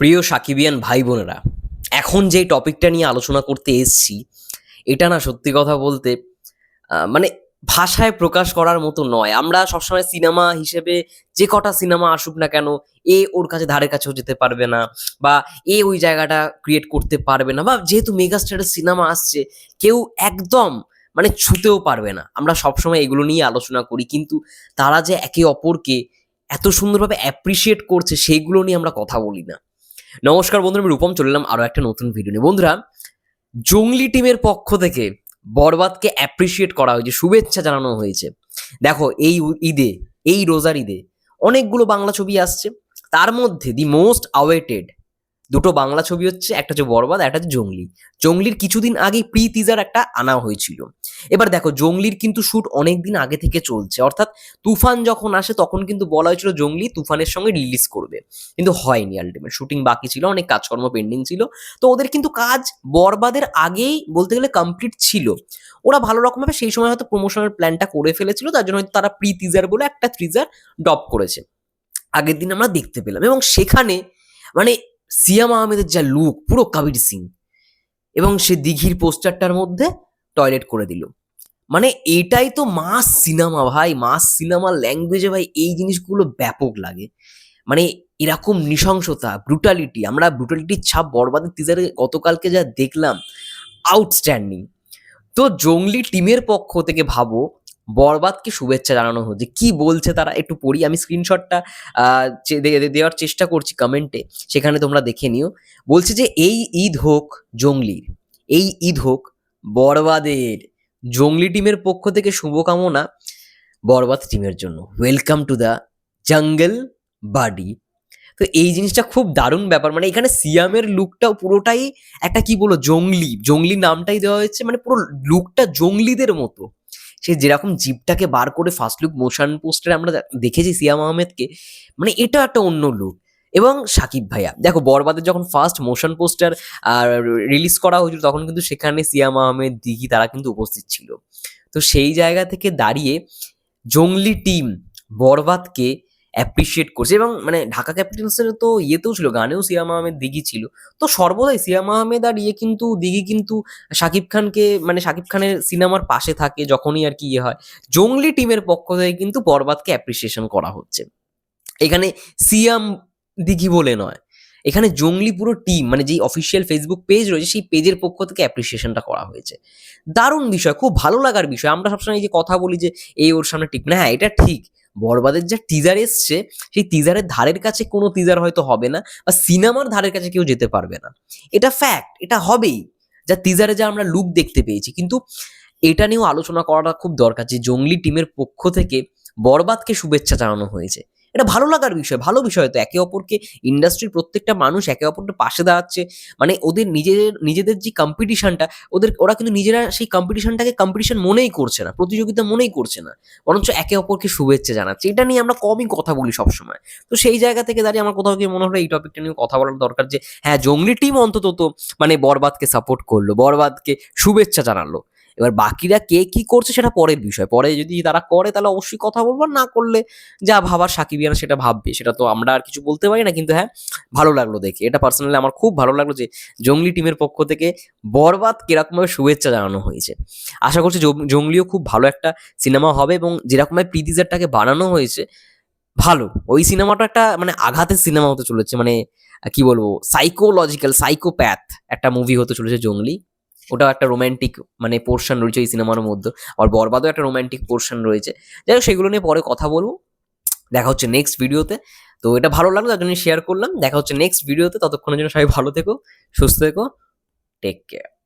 প্রিয় সাকিবিয়ান ভাই বোনেরা, এখন যে টপিকটা নিয়ে আলোচনা করতে এসছি, এটা না সত্যি কথা বলতে মানে ভাষায় প্রকাশ করার মতো নয়। আমরা সবসময় সিনেমা হিসেবে যে কটা সিনেমা আসুক না কেন, এ ওর কাছে ধারে কাছেও যেতে পারবে না, বা এ ওই জায়গাটা ক্রিয়েট করতে পারবে না, বা যেহেতু মেগাস্টারের সিনেমা আসছে, কেউ একদম মানে ছুতেও পারবে না। আমরা সবসময় এগুলো নিয়ে আলোচনা করি, কিন্তু তারা যে একে অপরকে এত সুন্দরভাবে অ্যাপ্রিসিয়েট করছে সেইগুলো নিয়ে আমরা কথা বলি না। নমস্কার বন্ধুরা, আমি রূপম, চলে এলাম আরও একটা নতুন ভিডিও নিয়ে। বন্ধুরা, জঙ্গলি টিমের পক্ষ থেকে বরবাদকে অ্যাপ্রিসিয়েট করা হয়েছে, শুভেচ্ছা জানানো হয়েছে। দেখো, এই ঈদে, এই রোজার ঈদে অনেকগুলো বাংলা ছবি আসছে। তার মধ্যে দি মোস্ট আওয়েটেড দুটো বাংলা ছবি হচ্ছে, একটা হচ্ছে বরবাদ একটা হচ্ছে জঙ্গলি। জঙ্গলির কিছুদিন আগে প্রি টিজার একটা আনা হয়েছিল। এবার দেখো, জঙ্গলির কিন্তু শুট অনেক দিন আগে থেকে চলছে। অর্থাৎ তুফান যখন আসে, তখন কিন্তু বলা হয়েছিল জঙ্গলি তুফানের সঙ্গে রিলিজ করবে। কিন্তু হয়নি আলটিমেট শুটিং বাকি ছিল, অনেক কাজকর্ম পেন্ডিং ছিল। তো ওদের কিন্তু কাজ বরবাদের আগেই বলতে গেলে কমপ্লিট ছিল। ওরা ভালো রকমভাবে সেই সময় হয়তো প্রমোশনাল প্ল্যানটা করে ফেলেছিল, তার জন্য হয়তো তারা প্রি টিজার বলে একটা টিজার ড্রপ করেছে। আগের দিন আমরা দেখতে পেলাম এবং সেখানে মানে সিয়াম আহমেদের যা লুক পুরো কবির সিং এবং সে দিঘির পোস্টারটার মধ্যে টয়লেট করে দিল। মানে এটাই তো মাস সিনেমা ভাই মাস সিনেমা ল্যাঙ্গুয়েজে ভাই এই জিনিসগুলো ব্যাপক লাগে। মানে এরকম নৃশংসতা ব্রুটালিটি আমরা ব্রুটালিটির ছাপ বরবাদের টিজারে গতকালকে যা দেখলাম আউটস্ট্যান্ডিং তো জঙ্গলি টিমের পক্ষ থেকে ভাবো বরবাদকে শুভেচ্ছা জানানো হচ্ছে। কি বলছে তারা? একটু পড়ি, আমি স্ক্রিনশটটা দেওয়ার চেষ্টা করছি কমেন্টে, সেখানে তোমরা দেখে নিও। বলছে যে এই ঈদ হোক জঙ্গলির, এই ঈদ হোক বরবাদের, জঙ্গলি টিমের পক্ষ থেকে শুভকামনা বরবাদ টিমের জন্য। ওয়েলকাম টু দ্য জঙ্গল বাডি তো এই জিনিসটা খুব দারুণ ব্যাপার। মানে এখানে সিয়ামের লুকটাও পুরোটাই একটা কি বলো জঙ্গলি। জঙ্গলি নামটাই দেওয়া হয়েছে মানে পুরো লুকটা জঙ্গলিদের মতো। সে যেরকম জিপটাকে বার করে ফার্স্ট লুক মোশন পোস্টারে আমরা দেখেছি সিয়াম আহমেদকে মানে এটা একটা অন্য লুক এবং সাকিব ভাইয়া, দেখো বরবাদের যখন ফার্স্ট মোশন পোস্টার রিলিজ করা হয়েছিল, তখন কিন্তু সেখানে সিয়াম আহমেদ, দিঘি তারা কিন্তু উপস্থিত ছিল। তো সেই জায়গা থেকে দাঁড়িয়ে জঙ্গলি টিম বরবাদকে অ্যাপ্রিসিয়েট করছে এবং মানে ঢাকা ক্যাপিটালসের তো ইয়েতেও ছিল, গানেও সিয়াম আহমেদ দিঘি ছিল। তো সর্বদাই সিয়াম আহমেদ আর ইয়ে কিন্তু, দিঘি কিন্তু শাকিব খানকে মানে শাকিব খানের সিনেমার পাশে থাকে যখনই আর কি ইয়ে হয়। জঙ্গলি টিমের পক্ষ থেকে কিন্তু বরবাদকে অ্যাপ্রিসিয়েশন করা হচ্ছে। এখানে সিয়াম দিঘি বলে নয়। এখানে জঙ্গলি পুরো টিম মানে যেই অফিসিয়াল ফেসবুক পেজ রয়েছে, সেই পেজের পক্ষ থেকে অ্যাপ্রিসিয়েশনটা করা হয়েছে। দারুণ বিষয়, খুব ভালো লাগার বিষয়। আমরা সবসময় যে কথা বলি যে, এই ওর সামনে ঠিক না হ্যাঁ এটা ঠিক। বরবাদের যা টিজার এসছে, সেই টিজারের ধারের কাছে কোনো টিজার হয়তো হবে না বা সিনেমার ধারের কাছে কেউ যেতে পারবে না। এটা ফ্যাক্ট এটা হবেই। যা টিজারে যা আমরা লুক দেখতে পেয়েছি। কিন্তু এটা নিয়েও আলোচনা করাটা খুব দরকার যে জঙ্গলি টিমের পক্ষ থেকে বরবাদকে শুভেচ্ছা জানানো হয়েছে। এটা ভালো লাগার বিষয়, ভালো বিষয় তো একে অপরকে ইন্ডাস্ট্রির প্রত্যেকটা মানুষ একে অপরকে পাশে দাঁড়াচ্ছে মানে ওদের নিজেদের নিজেদের যে কম্পিটিশনটা ওদের, ওরা কিন্তু নিজেরা সেই কম্পিটিশনটাকে কম্পিটিশন মনেই করছে না, প্রতিযোগিতা মনেই করছে না, বরঞ্চ একে অপরকে শুভেচ্ছা জানাচ্ছে। এটা নিয়ে আমরা কমই কথা বলি সবসময়। তো সেই জায়গা থেকে দাঁড়িয়ে আমার কোথাও গিয়ে মনে হলো এই টপিকটা নিয়ে কথা বলার দরকার যে হ্যাঁ জঙ্গলি টিম অন্তত তো মানে বরবাদকে সাপোর্ট করল, বরবাদকে শুভেচ্ছা জানালো। এবার বাকিরা কে কি করছে সেটা পরের বিষয়। পরে যদি তারা করে, তাহলে অবশ্যই কথা বলব। না করলে যা ভাবার সাকিবিয়ানা সেটা ভাববে। সেটা তো আমরা আর কিছু বলতে পারি না। কিন্তু হ্যাঁ ভালো লাগল দেখে। এটা পার্সোনালি আমার খুব ভালো লাগল যে জঙ্গলি টিমের পক্ষ থেকে বরবাদ কিরকমভাবে শুভেচ্ছা জানানো হয়েছে। আশা করছি জঙ্গলিও খুব ভালো একটা সিনেমা হবে এবং যেরকমভাবে প্রিতিজারটাকে বানানো হয়েছে, ভালো। ওই সিনেমাটা একটা মানে আঘাতের সিনেমা হতে চলেছে। মানে কি বলব? সাইকোলজিক্যাল সাইকোপ্যাথ একটা মুভি হতে চলেছে জঙ্গলি। ওটাও একটা রোম্যান্টিক মানে পোর্শন রয়েছে এই সিনেমার মধ্যে। আর বরবাদও একটা রোম্যান্টিক পোর্শন রয়েছে। যাই হোক, সেগুলো নিয়ে পরে কথা বলব। দেখা হচ্ছে নেক্সট ভিডিওতে তো এটা ভালো লাগল, তার জন্য শেয়ার করলাম। দেখা হচ্ছে নেক্সট ভিডিওতে ততক্ষণের জন্য সবাই ভালো থেকো, সুস্থ থেকো। Take care